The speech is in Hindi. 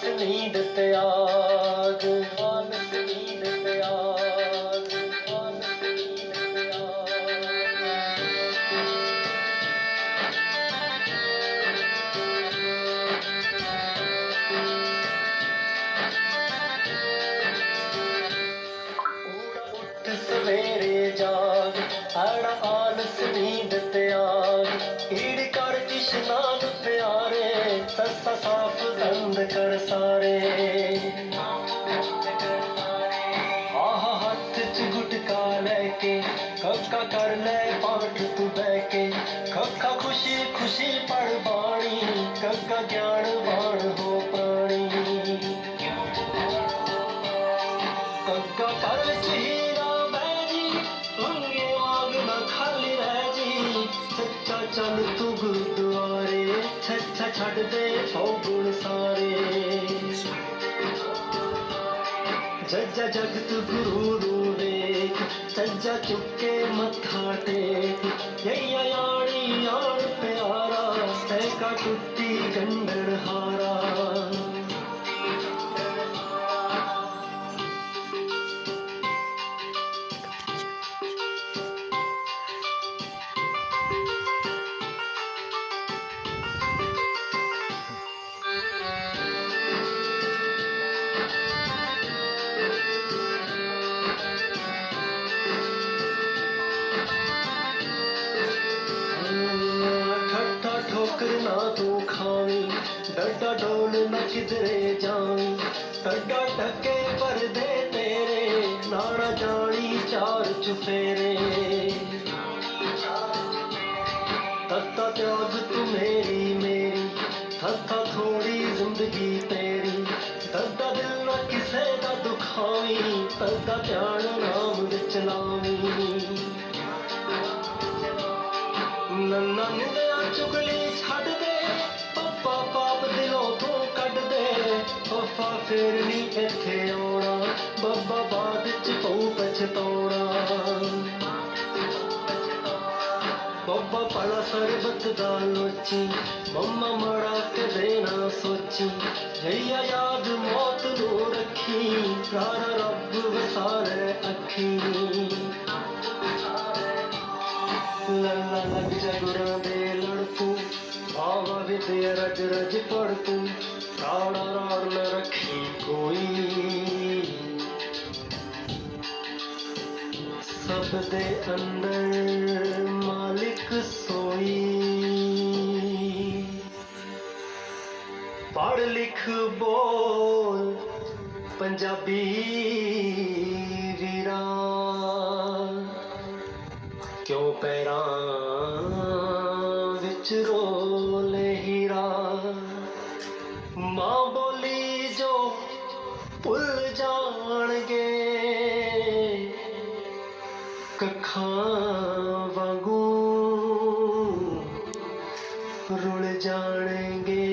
ईद त्याग मानस ईद त्याग मानस ईद उड़ उठ सवेरे जाग, हर आलस नींद त्याग रास्ता साफ़ बंद कर सारे आह हाथ च गुटका लेके खबका कर ले पाठ तू बैके खबका खुशी खुशी पढ़ बाणी खबका ज्ञान बाण हो प्राणी खबका कर चीरा बैरी मंगे आग न खाली रह जी सच्चा चल तू ਛੱਡ ਦੇ ਸੌ ਗੁਣ ਸਾਰੇ ਜੱਜਾ ਜਗਤ ਗੁਰੂ ਨੂੰ ਵੇਖ ਸੱਜਾ ਚੁੱਕੇ ਮੱਥਾ ਟੇਕ ਯਈਆ ਯਾਣੀ ਯਾਰ ਪਿਆਰਾ ਸੈਕਾ ਟੁੱਟੀ ਗੰਢਣ ਹਾਰਾ तो डोल मैं किधरे जाऊँ। टड्डा टके पर दे तेरे नाड़ा जानी चार चुफेरे। तत्ता त्याग तो तू मेरी मेरी। तत्ता थोड़ी ज़िंदगी तेरी। तत्ता दिल ना किसे का दुखाई तत्ता ध्यान नाम विच नन्ना निंदा चुगली छड़ दे पाप ਵਫਾ ਫੇਰ ਨਹੀਂ ਇੱਥੇ ਆਉਣਾ, ਬੱਬਾ ਬਾਅਦ ਚ ਪਊ ਪਛਤਾਉਣਾ। ਬੱਬਾ ਪੜਾ ਸਰਬਤ ਦਾ ਲੋਚੀ, ਮੰਮਾ ਮੜਾ ਕਦੇ ਨਾ ਸੋਚੀ। ਜਈਆ ਯਾਦ ਮੌਤ ਨੂੰ ਰੱਖੀ, ਪਿਆਰਾ ਰੱਬ ਵਸਾਰੇ ਅੱਖੀ। ਲੱਲਾ ਲੱਗ ਜਾ ਗੁਰਾਂ ਦੇ ਆਵਾ ਰਜ ਰਜ ਪੜ ਤੂੰ ਰਾੜਾ ਰਾੜ ਨ ਰੱਖੀ ਕੋਈ। ਸਭ ਦੇ ਅੰਦਰ ਮਾਲਿਕ ਸੋਈ। ਪੜ ਲਿਖ ਬੋਲ ਪੰਜਾਬੀ ਵੀਰਾ। ਕਿਉਂ ਪੈਰਾਂ ਵਿੱਚ ਰੋ ਭੁੱਲ ਜਾਣਗੇ। ਕੱਖਾਂ ਵਾਂਗੂ ਰੁਲ ਜਾਣਗੇ।